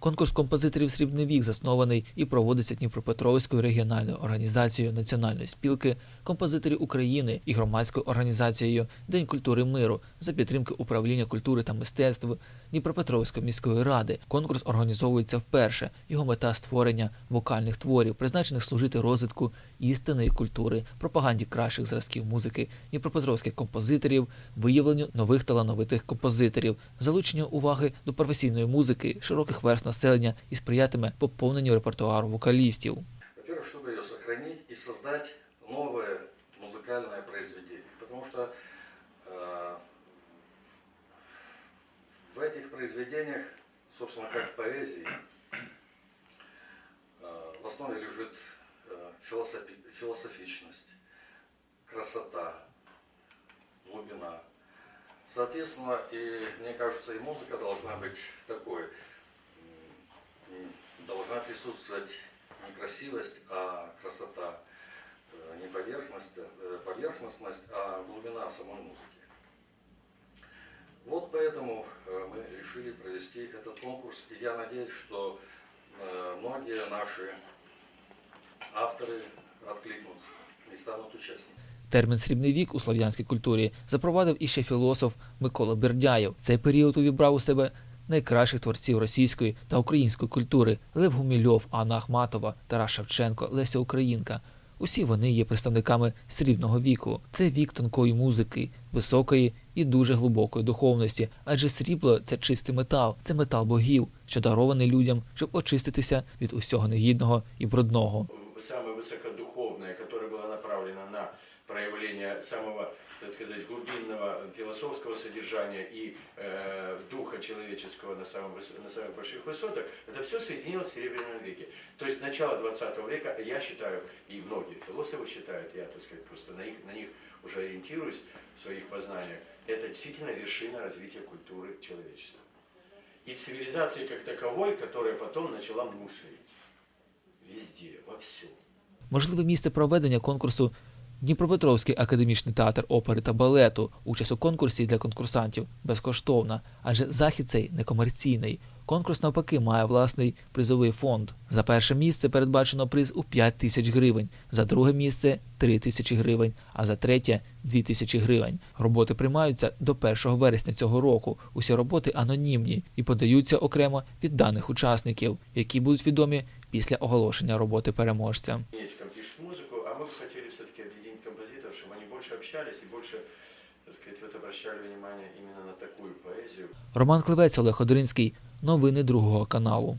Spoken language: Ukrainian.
Конкурс композиторів Срібний вік заснований і проводиться Дніпропетровською регіональною організацією Національної спілки композиторів України і громадською організацією День культури миру за підтримки управління культури та мистецтв Дніпропетровської міської ради. Конкурс організовується вперше. Його мета створення вокальних творів, призначених служити розвитку істинної культури, пропаганді кращих зразків музики, дніпропетровських композиторів, виявленню нових талановитих композиторів, залучення уваги до професійної музики, широких верст населення і сприятиме поповненню репертуару вокалістів. Во-первых, чтобы ее сохранить и создать новое музыкальное произведение. Потому что э, в этих произведениях, собственно, как в поэзии, э, в основе лежит э, философи- философичность, красота, глубина. Соответственно, и мне кажется, и музыка должна быть такой. м, м, Должна присутствовать не красивость, а красота, Э, не поверхность, э, поверхностность, а глубина самой музыки. Вот поэтому э, мы решили провести этот конкурс, и я надеюсь, что э, многие наши авторы откликнутся и станут участниками. Термін срібний вік у слов'янській культурі запровадив іще філософ Микола Бердяєв. Цей період увібрав у себе найкращих творців російської та української культури Лев Гумільов, Анна Ахматова, Тарас Шевченко, Леся Українка. Усі вони є представниками срібного віку. Це вік тонкої музики, високої і дуже глибокої духовності, адже срібло це чистий метал, це метал богів, що дарований людям, щоб очиститися від усього негідного і брудного. самое высокодуховное, которое было направлено на проявление самого, так сказать, глубинного философского содержания и э, духа человеческого на, самом, выс- на самых больших высотах, это все соединилось в Серебряном веке. То есть начало 20 века, я считаю, и многие философы считают, я, так сказать, просто на, их, на них уже ориентируюсь в своих познаниях, это действительно вершина развития культуры человечества. И цивилизации как таковой, которая потом начала мусорить. Везде, во всем. Можливе місце проведення конкурсу Дніпропетровський академічний театр опери та балету. Участь у конкурсі для конкурсантів безкоштовна, адже захід цей некомерційний. Конкурс навпаки має власний призовий фонд. За перше місце передбачено приз у 5 тисяч гривень, за друге місце 3 тисячі гривень, а за третє 2 тисячі гривень. Роботи приймаються до 1 вересня цього року. Усі роботи анонімні і подаються окремо від даних учасників, які будуть відомі після оголошення роботи переможця. Нечком пишет музыку, а мы бы хотели все-таки объединить композиторов, чтобы они больше общались и больше, так сказать, вот обращали внимание именно на такую поэзию. Роман Кливець, Олег Ходоринський. Новини другого каналу.